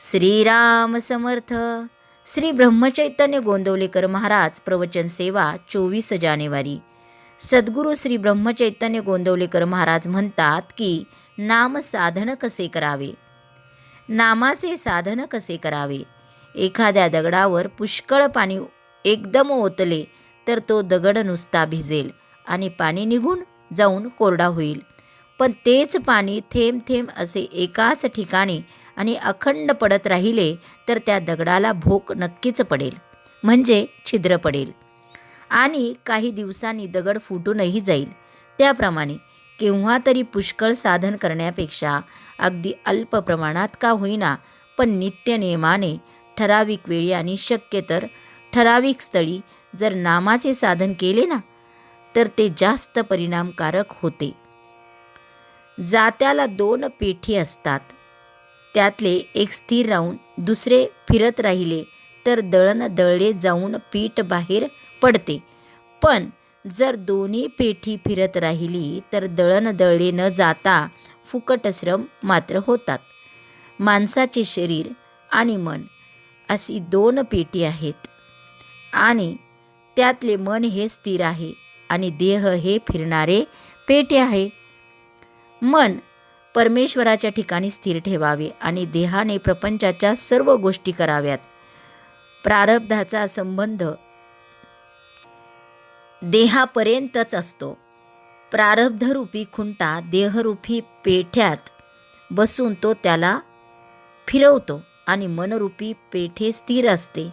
श्रीराम समर्थ. श्री ब्रह्मचैतन्य गोंदवलेकर महाराज प्रवचन सेवा चोवीस जानेवारी. सद्गुरू श्री ब्रह्मचैतन्य गोंदवलेकर महाराज म्हणतात की नाम साधन कसे करावे? नामाचे साधन कसे करावे? एखाद्या दगडावर पुष्कळ पाणी एकदम ओतले तर तो दगड नुसता भिजेल आणि पाणी निघून जाऊन कोरडा होईल. पण तेच पाणी थेंब थेंब असे एकाच ठिकाणी आणि अखंड पडत राहिले तर त्या दगडाला भोक नक्कीच पडेल म्हणजे छिद्र पडेल. आणि काही दिवसांनी दगड फुटूनही जाईल. त्याप्रमाणे केव्हा तरी पुष्कळ साधन करण्यापेक्षा अगदी अल्प प्रमाणात का होईना पण नित्यनियमाने ठराविक वेळी आणि शक्य तर ठराविक स्थळी जर नामाचे साधन केले ना तर ते जास्त परिणामकारक होते. जात्याला दोन पेठी असतात. त्यातले एक स्थिर राहून दुसरे फिरत राहिले तर दळण दळले जाऊन पीठ बाहेर पडते. पण जर दोन्ही पेठी फिरत राहिली तर दळण दळले न जाता फुकट श्रम मात्र होतात. माणसाचे शरीर आणि मन अशी दोन पेटी आहेत. आणि त्यातले मन हे स्थिर आहे आणि देह हे फिरणारे पेटे आहे. मन परमेश्वराच्या ठिकाणी स्थिर ठेवावे आणि देहाने प्रपंचाच्या सर्व गोष्टी कराव्यात. प्रारब्धाचा संबंध देहापर्यंतच असतो. प्रारब्धरूपी खुंटा देहरूपी पेठ्यात बसून तो त्याला फिरवतो आणि मनरूपी पेठे स्थिर असते.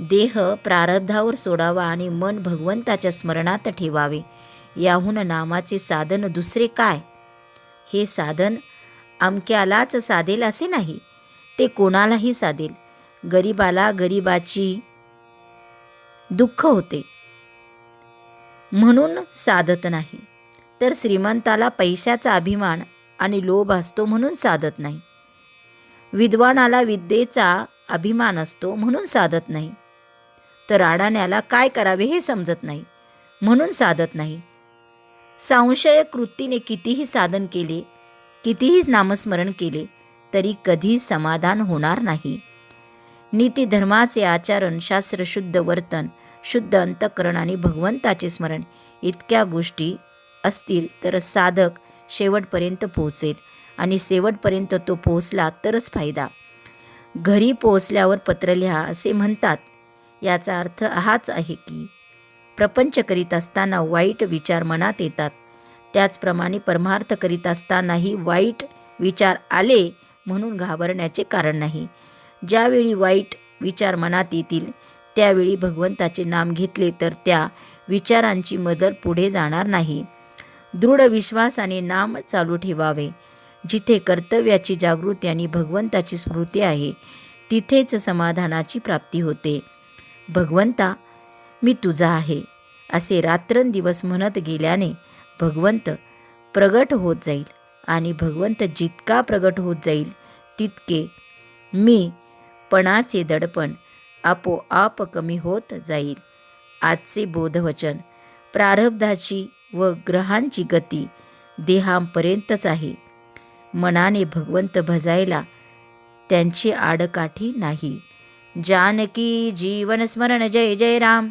देह प्रारब्धावर सोडावा आणि मन भगवंताच्या स्मरणात ठेवावे. याहून नामाचे साधन दुसरे काय? हे साधन अमक्यालाच साधेल असे नाही. ते कोणालाही साधेल. गरिबाला गरिबाची दुःख होते. म्हणून साधत नाही. तर श्रीमंताला पैशाचा अभिमान आणि लोभ असतो म्हणून साधत नाही. विद्वानाला विद्येचा अभिमान असतो म्हणून साधत नाही. तर अडाण्याला काय करावे हे समजत नाही. म्हणून साधत नाही. संशय कृतीने कितीही साधन केले कितीही नामस्मरण केले तरी कधी समाधान होणार नाही. नीतिधर्माचे आचरण शास्त्रशुद्ध वर्तन शुद्ध अंतकरण आणि भगवंताचे स्मरण इतक्या गोष्टी असतील तर साधक शेवटपर्यंत पोहोचेल आणि शेवटपर्यंत तो पोहोचला तरच फायदा. घरी पोहोचल्यावर पत्र लिहा असे म्हणतात. याचा अर्थ हाच आहे की प्रपंच करीत असताना वाईट विचार मनात येतात. त्याचप्रमाणे परमार्थ करीत असतानाही वाईट विचार आले म्हणून घाबरण्याचे कारण नाही. ज्यावेळी वाईट विचार मनात येतील त्यावेळी भगवंताचे नाम घेतले तर त्या विचारांची मजल पुढे जाणार नाही. दृढ विश्वासाने नाम चालू ठेवावे. जिथे कर्तव्याची जागृती आणि भगवंताची स्मृती आहे तिथेच समाधानाची प्राप्ती होते. भगवंता मी तुझा आहे असे रात्रंदिवस म्हणत गेल्याने भगवंत प्रगट होत जाईल आणि भगवंत जितका प्रगट होत जाईल तितके मी पणाचे दडपण आपोआप कमी होत जाईल. आजचे बोधवचन प्रारब्धाची व ग्रहांची गती देहांपर्यंतच आहे. मनाने भगवंत भजायला त्यांची आडकाठी नाही. जानकी जीवन स्मरण जय जय राम.